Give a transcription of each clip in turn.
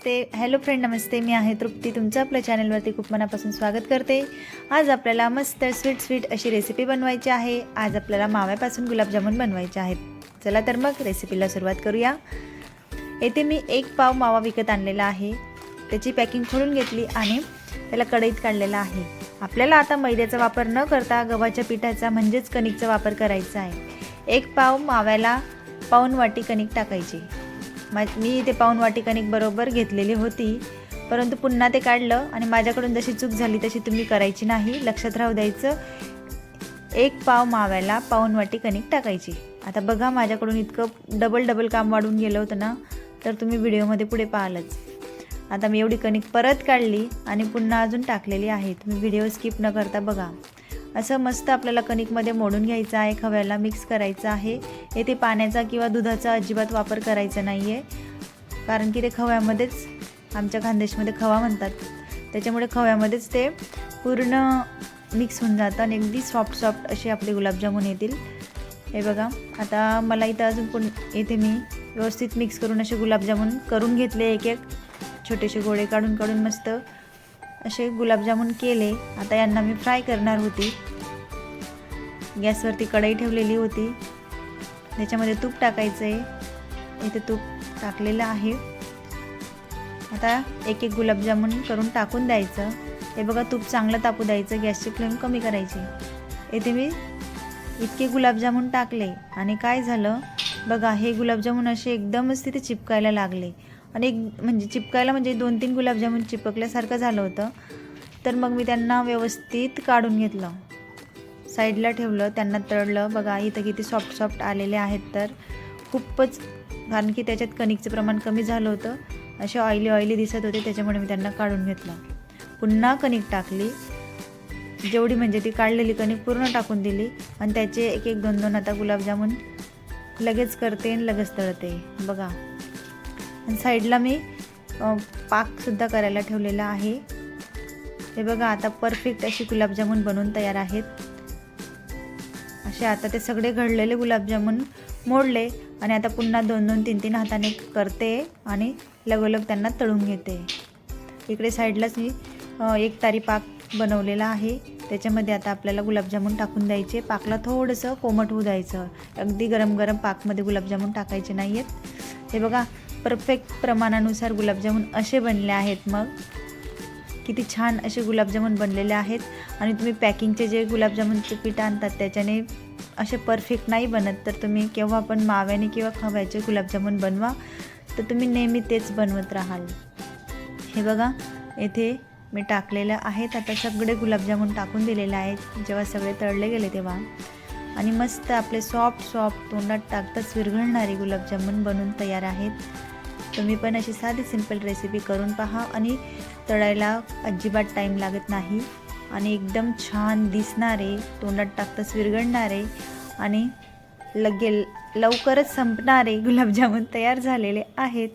नमस्ते. Hello friend नमस्ते. मी आहे तृप्ती. तुमचं आपल्या चॅनलवरती खूप मनापासून स्वागत करते. आज आपल्याला मस्त स्वीट स्वीट अशी रेसिपी बनवायची आहे. आज आपल्याला माव्यापासून गुलाबजामुन बनवायचे आहेत. चला तर मग रेसिपीला सुरुवात करूया. येथे मी एक पाव मावा विकत आणलेला आहे. त्याची पॅकिंग खोलून घेतली आणि त्याला कढईत काढलेला आहे. आपल्याला आता मैद्याचा वापर न करता गव्हाच्या पिठाचा म्हणजेच कणिकचा वापर करायचा आहे. एक पाव माव्याला पाऊन वाटी कणिक टाकायची. मा मी इथे पाहुणवाटी वाटी कणिक बरोबर घेतलेली होती. परंतु पुन्हा ते काढलं आणि माझ्याकडून जशी चूक झाली तशी तुम्ही करायची नाही. लक्षात राहू द्यायचं एक पाव माव्याला पाऊन वाटी कणिक टाकायची. आता बघा माझ्याकडून इतकं डबल डबल काम वाढून गेलं होतं ना तर तुम्ही व्हिडिओमध्ये पुढे पाहालच. आता मी एवढी कणिक परत काढली आणि पुन्हा अजून टाकलेली आहे. तुम्ही व्हिडिओ स्किप न करता बघा. असं मस्त आपल्याला कणिकमध्ये मोडून घ्यायचं आहे खव्याला मिक्स करायचं आहे. येथे पाण्याचा किंवा दुधाचा अजिबात वापर करायचा नाही आहे कारण की ते खव्यामध्येच आमच्या खानदेशमध्ये खवा म्हणतात. त्याच्यामुळे खव्यामध्येच ते पूर्ण मिक्स होऊन जातं आणि अगदी सॉफ्ट सॉफ्ट असे आपले गुलाबजामुन येतील. हे बघा आता मला इथं अजून पण येथे मी व्यवस्थित मिक्स करून असे गुलाबजामुन करून घेतले एक एक. छोटेसे गोळे काढून काढून मस्त असे गुलाबजामुन केले. आता यांना मी फ्राय करणार होती. गॅसवरती कढई ठेवलेली होती. त्याच्यामध्ये तूप टाकायचं आहे इथे तूप टाकलेलं आहे. आता एक एक गुलाबजामुन करून टाकून द्यायचं. हे बघा तूप चांगलं तापू द्यायचं. गॅसची फ्लेम कमी करायची. इथे मी इतके गुलाबजामुन टाकले. आणि काय झालं? बघा हे गुलाबजामुन असे एकदमच तिथे चिपकायला लागले. आणि एक म्हणजे चिपकायला म्हणजे दोन तीन गुलाबजामुन चिपकल्यासारखं झालं होतं. तर मग मी त्यांना व्यवस्थित काढून घेतलं. साईडला ठेवलं त्यांना तळलं. बघा इथं किती सॉफ्ट सॉफ्ट आलेले आहेत तर. खूपच कारण की त्याच्यात कणिकचं प्रमाण कमी झालं होतं. असे ऑइली ऑइली दिसत होते त्याच्यामुळे मी त्यांना काढून घेतलं. पुन्हा कणिक टाकली. जेवढी म्हणजे ती काढलेली कणिक पूर्ण टाकून दिली. आणि त्याचे एक एक दोन दोन आता गुलाबजामुन लगेच करते आणि लगेच तळते. बघा. आणि साईडला मी पाकसुद्धा करायला ठेवलेला आहे. हे बघा आता परफेक्ट अशी गुलाबजामुन बनवून तयार आहेत. असे आता ते सगळे घडलेले गुलाबजामुन मोडले आणि आता पुन्हा दोन दोन तीन तीन हाताने करते आणि लगोलग त्यांना तळून घेते. इकडे साईडलाच मी एक तारी पाक बनवलेला आहे. त्याच्यामध्ये आता आपल्याला गुलाबजामुन टाकून द्यायचे. पाकला थोडंसं कोमट होऊ द्यायचं. अगदी गरम गरम पाकमध्ये गुलाबजामुन टाकायचे नाही आहेत हे बघा परफेक्ट प्रमाणानुसार गुलाबजामुन असे बनले आहेत मग. किती छान असे गुलाबजामुन बनलेले आहेत. आणि तुम्ही पॅकिंगचे जे गुलाबजामुनचे पीठ आणतात त्याच्याने असे परफेक्ट नाही बनत. तर तुम्ही केव्हा पण माव्याने किंवा खव्याचे गुलाबजामुन बनवा. तर तुम्ही नेहमी तेच बनवत राहाल. हे बघा येथे मी टाकलेलं आहेत. आता सगळे गुलाबजामुन टाकून दिलेले आहेत. जेव्हा सगळे तळले गेले तेव्हा. आणि मस्त आपले सॉफ्ट सॉफ्ट तोंडात टाकताच विरघळणारे गुलाबजामुन बनून तयार आहेत. तुम्ही पण अशी साधी सिंपल रेसिपी करून पहा आणि तळायला अजिबात टाईम लागत नाही. आणि एकदम छान दिसणारे तोंडात टाकताच विरघळणारे आणि लगे लवकरच संपणारे गुलाबजामुन तयार झालेले आहेत.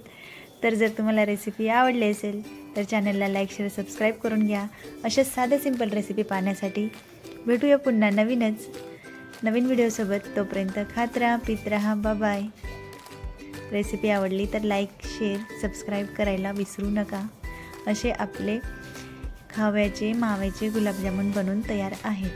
तर जर तुम्हाला रेसिपी आवडली असेल तर चॅनलला लाईक शेअर सबस्क्राईब करून घ्या. अशाच साध्या सिंपल रेसिपी पाहण्यासाठी भेटूया पुन्हा नवीनच. नवीन व्हिडिओसोबत तोपर्यंत खात राहा पित राहा. बाय रेसिपी आवडली तर लाईक शेअर सबस्क्राईब करायला विसरू नका. असे आपले खाव्याचे माव्याचे गुलाबजामुन बनवून तयार आहेत.